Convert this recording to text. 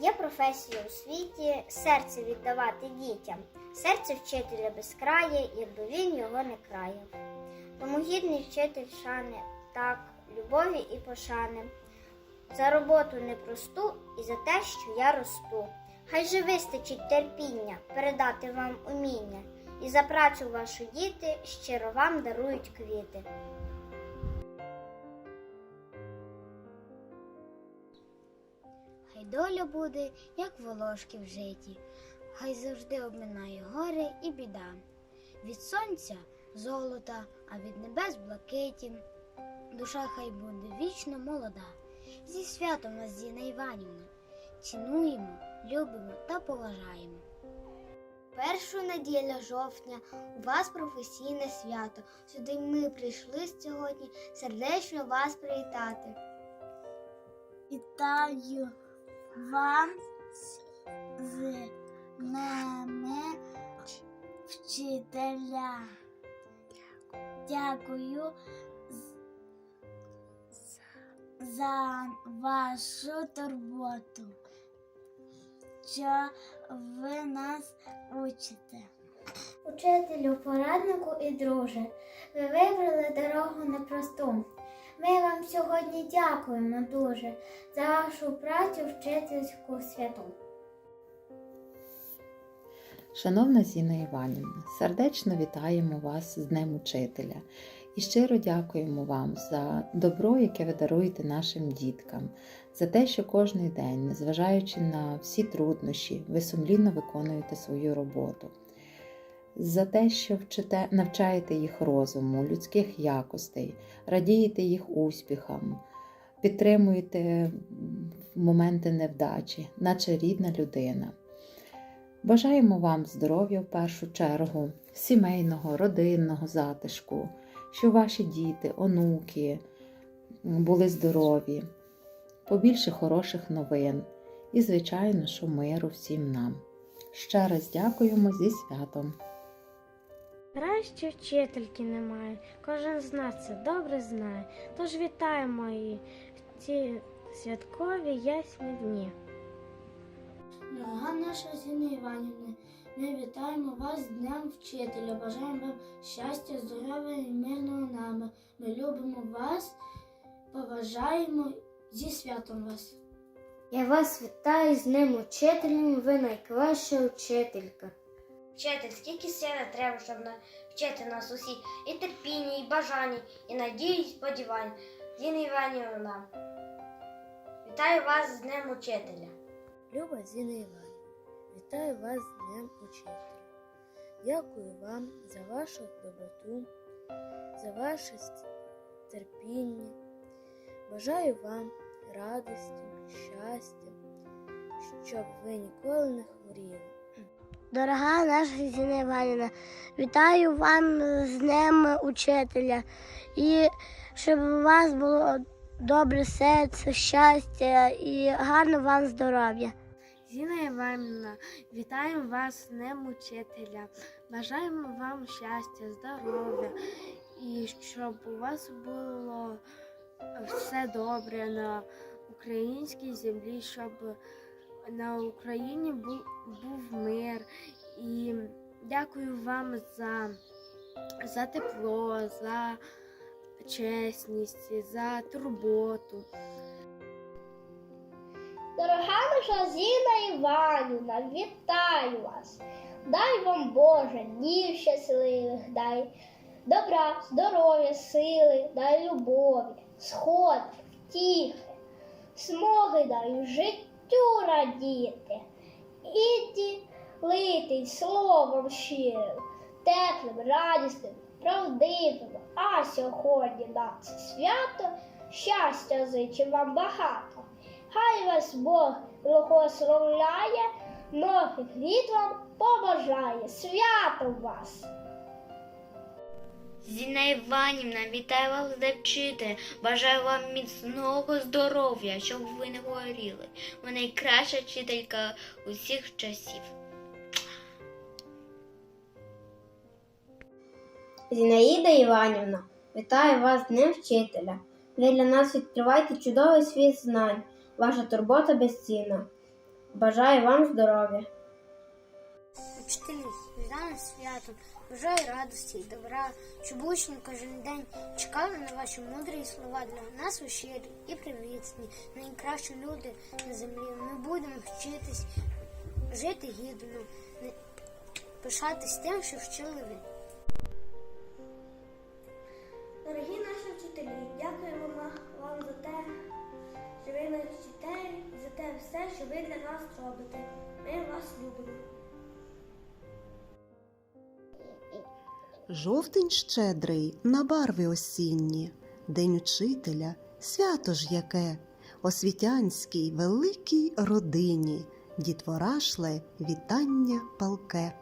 Є професія у світі серце віддавати дітям. Серце вчителя безкрає, якби він його не краяв. Тому гідний вчитель шани, так, любові і пошани. За роботу непросту і за те, що я росту. Хай же вистачить терпіння передати вам уміння, і за працю вашу діти щиро вам дарують квіти. Доля буде, як волошки в житті, хай завжди обминає горе і біда. Від сонця золота, а від небес блакиті. Душа хай буде вічно молода. Зі святом вас, Зіна Іванівна, цінуємо, любимо та поважаємо. Першу неділя жовтня у вас професійне свято. Сюди ми прийшли сьогодні сердечно вас привітати. Вітаю вам з нами вчителя. Дякую за вашу турботу, що ви нас учите. Учителю, пораднику і друже, ви вибрали дорогу непросту. Сьогодні дякуємо дуже за вашу працю вчительську святу. Шановна Зіна Іванівна, сердечно вітаємо вас з Днем Учителя і щиро дякуємо вам за добро, яке ви даруєте нашим діткам, за те, що кожен день, незважаючи на всі труднощі, ви сумлінно виконуєте свою роботу, за те, що вчите, навчаєте їх розуму, людських якостей, радієте їх успіхам, підтримуєте моменти невдачі, наче рідна людина. Бажаємо вам здоров'я в першу чергу, сімейного, родинного затишку, щоб ваші діти, онуки були здорові, побільше хороших новин і, звичайно, що миру всім нам. Ще раз дякуємо зі святом! Краще вчительки немає, кожен з нас це добре знає. Тож вітаємо її в ці святкові ясні дні. Дорога наша Зіна Іванівна, ми вітаємо вас з Днем Вчителя. Бажаємо вам щастя, здоров'я і мирного неба. Ми любимо вас, поважаємо зі святом вас. Я вас вітаю з ним учителем, ви найкраща учителька. Вчитель, скільки сили треба, щоб навчити нас усі і терпіння, і бажання, і надії, і сподівань. Зіна Іванівна, вітаю вас з Днем Учителя. Люба Зіна Іванівна, вітаю вас з Днем Учителя. Дякую вам за вашу доброту, за ваше терпіння. Бажаю вам радості, щастя, щоб ви ніколи не хворіли. Дорога наша Зіна Іванівна, вітаю вам з Днем Учителя і щоб у вас було добре серце, щастя і гарно вам здоров'я. Зіна Іванівна, вітаємо вас з Днем Учителя. Бажаємо вам щастя, здоров'я і щоб у вас було все добре на українській землі, щоб на Україні був, був мир. І дякую вам за, за тепло, за чесність, за турботу. Дорога наша Зіна Іванівна, вітаю вас. Дай вам Боже, днів щасливих, дай добра, здоров'я, сили, дай любові, сходки, втіхи, смоги дай життю радіти, і ділитись словом щирим, теплим, радісним, правдивим. А сьогодні на це свято щастя зичу вам багато. Хай вас Бог благословляє, нових літ вам побажає. Свято вас! Зіна Іванівна, вітаю вас де. Бажаю вам міцного здоров'я, щоб ви не хворіли. Ви найкраща вчителька усіх часів. Зінаїда Іванівна, вітаю вас з Днем Вчителя. Ви для нас відкриваєте чудовий світ знань. Ваша турбота безцінна. Бажаю вам здоров'я. Учителі, вітаю святом, бажаю радості і добра, щоб учні кожен день чекали на ваші мудрі слова для нас ви щирі і привітні, найкращі люди на землі. Ми будемо вчитись жити гідно, пишатись тим, що вчили ви. Дорогі наші вчителі, дякуємо вам за те, що ви нас вчите, і за те все, що ви для нас робите. Ми вас любимо. Жовтень щедрий на барви осінні, День учителя, свято ж яке, освітянській великій родині, дітвора шле вітання палке.